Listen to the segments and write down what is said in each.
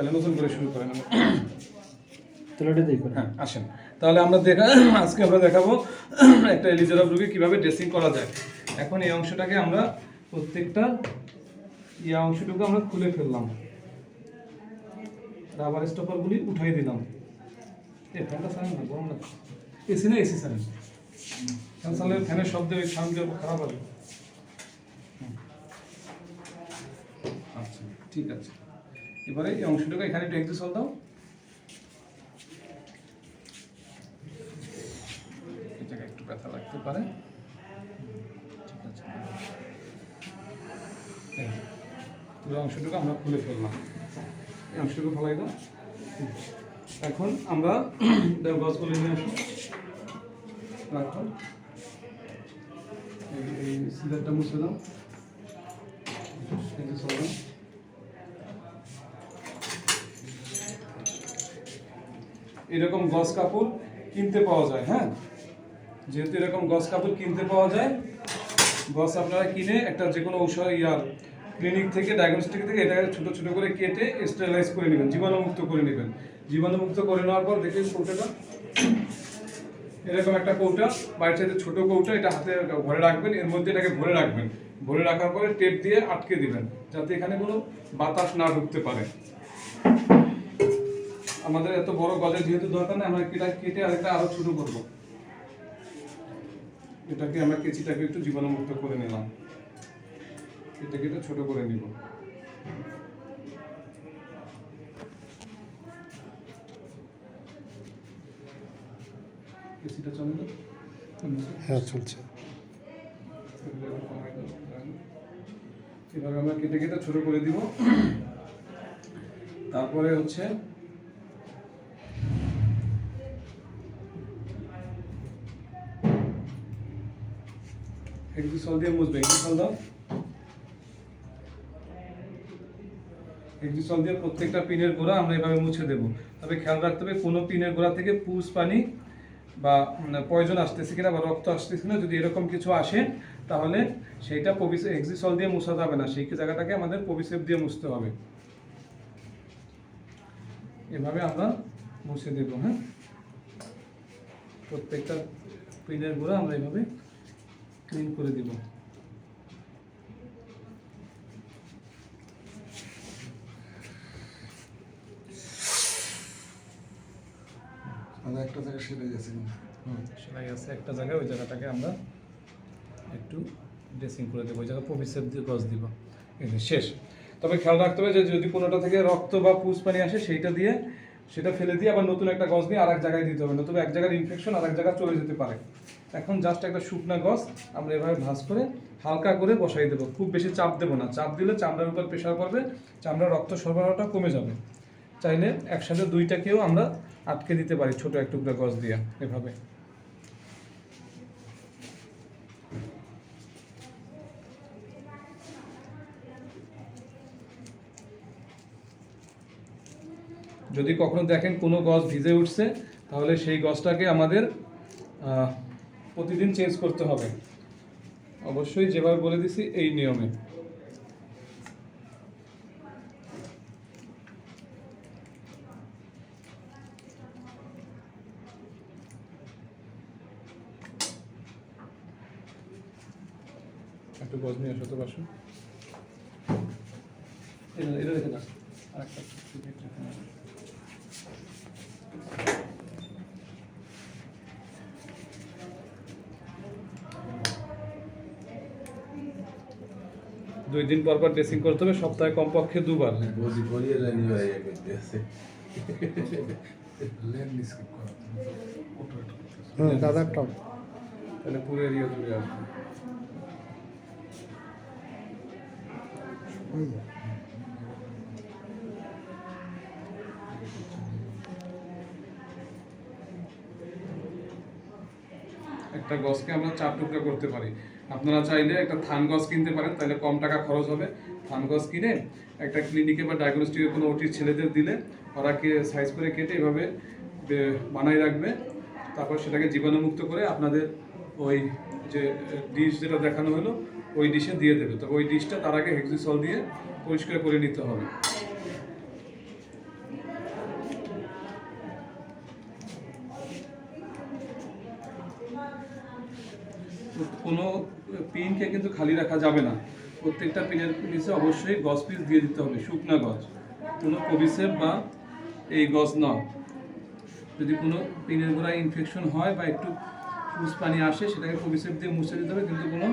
তাহলে নতুন করে শুরু করেন তুলাটা দিই করে হ্যাঁ আসেন। তাহলে আমরা দেখা আজকে আমরা দেখাবো একটা এলিজারাব রোগী কীভাবে ড্রেসিং করা যায়। এখন এই অংশটাকে আমরা প্রত্যেকটা এই অংশটুকু আমরা খুলে ফেললাম। রাবার স্টপারগুলি উঠাই দিলাম। এ ফ্যানটা সারেন না গরম এসি না এসি সারেন ফ্যান চালালে ফ্যানের শব্দে সাউন্ড খারাপ হবে আচ্ছা ঠিক আছে। এবারে এই অংশটুকু এখানে একটু এক্সিসল দাও। একটু ব্যথা লাগতে পারে। পুরো অংশটুকু আমরা খুলে ফেললাম। এই অংশটুকু ফেলাই দাও। এখন আমরা গছগুলি নিয়ে আসো। রাখো। এই- সিলারটা মুছে দাও এই যে সরাও। এরকম গস কাপড় কিনতে পাওয়া যায় হ্যাঁ? যেহেতু এরকম গস কাপড় কিনতে পাওয়া যায় গস আপনারা কিনে একটা যে কোনো ঔষধ ইয়ার ক্লিনিক থেকে ডায়াগনস্টিক থেকে এটাকে ছোটো ছোটো করে কেটে স্টেলাইজ করে নেবেন, জীবাণুমুক্ত করে নেবেন। জীবাণুমুক্ত করে নেওয়ার পর দেখেন কৌটাটা। এরকম একটা কৌটা, বাড়ির সাথে ছোটো কৌটা, এটা হাতে ভরে রাখবেন, এর মধ্যে এটাকে ভরে রাখবেন। ভরে রাখার পরে টেপ দিয়ে আটকে দিবেন, যাতে এখানে কোনো বাতাস না ঢুকতে পারে। আমাদের এত বড় গজের যেহেতু দরকার নেই আমরা এটা কেটে আরেকটা আরও ছোট করব। এটাকে আমরা কেচিটাকে একটু জীবাণুমুক্ত করে নিলাম। এটাকে একটু ছোট করে নিব। কেচিটা চলে হ্যাঁ চলছে। এভাবে আমরা কেটে কেটে ছোট করে দিব। তারপরে হচ্ছে একটু সল দিয়ে মুছবে একটু সল দাও একটু সল দিয়ে প্রত্যেকটা পিনের গোড়া আমরা এভাবে মুছে দেব তবে খেয়াল রাখতে হবে কোনো পিনের গোড়া থেকে পুষ পানি বা পয়জন আসতেছে কিনা বা রক্ত আসতেছে কিনা যদি এরকম কিছু আসে তাহলে সেইটা পবিসে এক্সিসল দিয়ে মুছা যাবে না সেই জায়গাটাকে আমাদের পবিসেপ দিয়ে মুছতে হবে এভাবে আমরা মুছে দেব হ্যাঁ প্রত্যেকটা পিনের গোড়া আমরা এভাবে ক্লিন করে দিব। একটা জায়গায় সেরে গেছে হুম, সেলাই আছে একটা জায়গায় ওই জায়গাটাকে আমরা একটু ড্রেসিং করে দেবো। ওই জায়গায় পবিসেপ দিয়ে গজ দিব। শেষ। তবে খেয়াল রাখতে হবে যে যদি কোনোটা থেকে রক্ত বা পুষ পানি আসে সেইটা দিয়ে সেটা ফেলে দিয়ে আবার নতুন একটা গছ নিয়ে আর এক জায়গায় দিতে হবে। নতুবা এক জায়গার ইনফেকশন আর এক জায়গায় চলে যেতে পারে। এখন জাস্ট একটা শুকনা গছ আমরা এভাবে ভাঁজ করে হালকা করে বসাই দেবো। খুব বেশি চাপ দেবো না। চাপ দিলে চামড়ার উপর প্রেশার পড়বে, চামড়ার রক্ত সরবরাহটা কমে যাবে। চাইলে একসাথে দুইটাকেও আমরা আটকে দিতে পারি ছোট এক টুকরা গছ দিয়ে এভাবে। যদি কখনো দেখেন কোনো গছ ভিজে উঠছে, তাহলে সেই গছটাকে আমাদের প্রতিদিন চেঞ্জ করতে হবে। অবশ্যই যেভাবে বলে দিছি, এই নিয়মে। একটু গজ নিয়ে আসো তো এটা রেখে দাও আরেকটা দুই দিন পর পর ড্রেসিং করতে হবে সপ্তাহে কমপক্ষে দুবার। বসি করিয়ে জানি হয়ে গেছে লেন স্কিপ করা হুম দাদা টপ তাহলে পুরো এরিয়া জুড়ে আসবে। একটা গছকে আমরা চার টুকরা করতে পারি। আপনারা চাইলে একটা থান গছ কিনতে পারেন, তাহলে কম টাকা খরচ হবে। থান গছ কিনে একটা ক্লিনিকে বা ডায়াগনস্টিকে কোনো ওটির ছেলেদের দিলে ওরা কে সাইজ করে কেটে এভাবে বে- বানায় রাখবে। তারপর সেটাকে জীবাণুমুক্ত করে আপনাদের ওই যে ডিশ যেটা দেখানো হলো, ওই ডিশে দিয়ে দেবে। তবে ওই ডিশটা তার আগে হেক্সিসল দিয়ে পরিষ্কার করে নিতে হবে। কোনো পিনকে কিন্তু খালি রাখা যাবে না। প্রত্যেকটা পিনের নিচে অবশ্যই গজ পিস দিয়ে দিতে হবে, শুকনা গজ কোনো কবিসেপ বা এই গজ নয় যদি কোনো পিনের গোড়ায় ইনফেকশন হয় বা একটু পুষ পানি আসে, সেটাকে কবিসেপ দিয়ে মুছে দিতে হবে, কিন্তু কোনো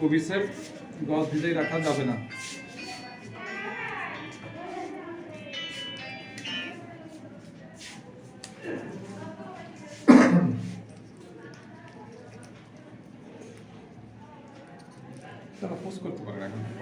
কবিসেপ গজ ভিতরে রাখা যাবে না তারা পোস্ট করতে পারেন এখন ওয়াশ করে রাখে হয়ে গেছে আমরা একটু রোগীর করি গজ না হলে দেখি তো পরিচয় দাও তো অমনি শাকান পনেরোটা ভাতায় দাও না করে রাখছেন? হ্যাঁ হ্যাঁ হ্যাঁ, চল্লিশ পোস্ট করে রাখছেন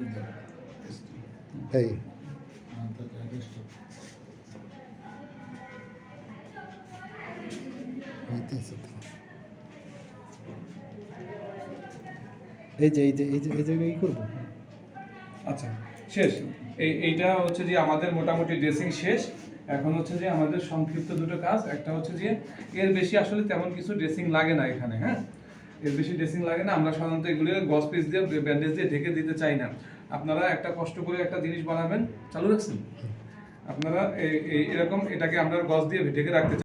এগুলো এই যে এই যে এই যে, এই জায়গায় করব? আচ্ছা শেষ। এই, এইটা হচ্ছে যে আমাদের মোটামুটি ড্রেসিং শেষ। এখন হচ্ছে যে আমাদের সংক্ষিপ্ত দুটো কাজ। একটা হচ্ছে যে এর বেশি আসলে তেমন কিছু ড্রেসিং লাগে না এখানে হ্যাঁ? এর বেশি ড্রেসিং লাগে না। আমরা সাধারণত এগুলি গস পিস দিয়ে ব্যান্ডেজ দিয়ে ঢেকে দিতে চাই না। আপনারা একটা কষ্ট করে একটা জিনিস বানাবেন, চালু রাখছেন? আপনারা এরকম এটাকে আমরা গস দিয়ে ঢেকে রাখতে